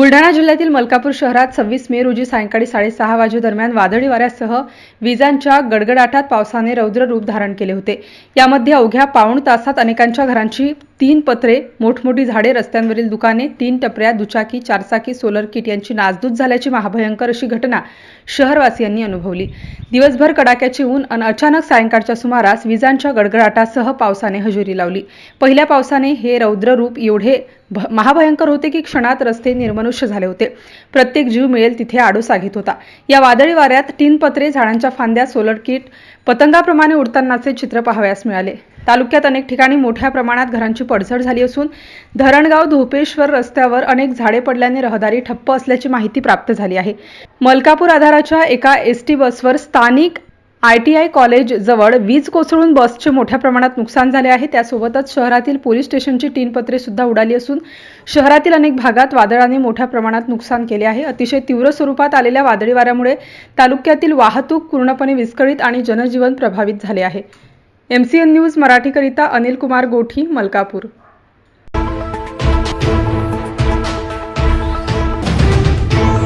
बुलढाणा जिल्ह्यातील मलकापूर शहरात सव्वीस मे रोजी सायंकाळी साडेसहा वाजेदरम्यान वादळी वाऱ्यासह विजांच्या गडगडाटात पावसाने रौद्र रूप धारण केले होते. यामध्ये अवघ्या पाऊण तासात अनेकांच्या घरांची तीन पत्रे मोठमोठी झाडे रस्त्यांवरील दुकाने तीन टपऱ्या दुचाकी चारचाकी सोलर किट यांची नासधूस झाल्याची महाभयंकर अशी घटना शहरवासियांनी अनुभवली. दिवसभर कडाक्याचे ऊन अन अचानक सायंकाळच्या सुमारास विजांच्या गडगडाटासह पावसाने हजेरी लावली. पहिल्या पावसाने हे रौद्र रूप एवढे भ- महाभयंकर होते की क्षणात रस्ते निर्मनुष्य झाले होते. प्रत्येक जीव मिळेल तिथे आडोसा घेत होता. या वादळी वाऱ्यात तीन पत्रे झाडांच्या फांद्या सोलर किट पतंगाप्रमाणे उडतानाचे चित्र पाहावयास मिळाले. तालुक्यात अनेक ठिकाणी मोठ्या प्रमाणात घरांची पडझड झाली असून धरणगाव धोपेश्वर रस्त्यावर अनेक झाडे पडल्याने रहदारी ठप्प असल्याची माहिती प्राप्त झाली आहे. मलकापूर आधाराच्या एका एस टी बसवर स्थानिक आय टी आय कॉलेज जवळ वीज कोसळून बसचे मोठ्या प्रमाणात नुकसान झाले आहे. त्यासोबतच शहरातील पोलीस स्टेशनची तीन पत्रे सुद्धा उडाली असून शहरातील अनेक भागात वादळाने मोठ्या प्रमाणात नुकसान केले आहे. अतिशय तीव्र स्वरूपात आलेल्या वादळी वाऱ्यामुळे तालुक्यातील वाहतूक पूर्णपणे विस्कळीत आणि जनजीवन प्रभावित झाले आहे. एमसीएन न्यूज मराठीकरिता अनिल कुमार गोठी मलकापूर.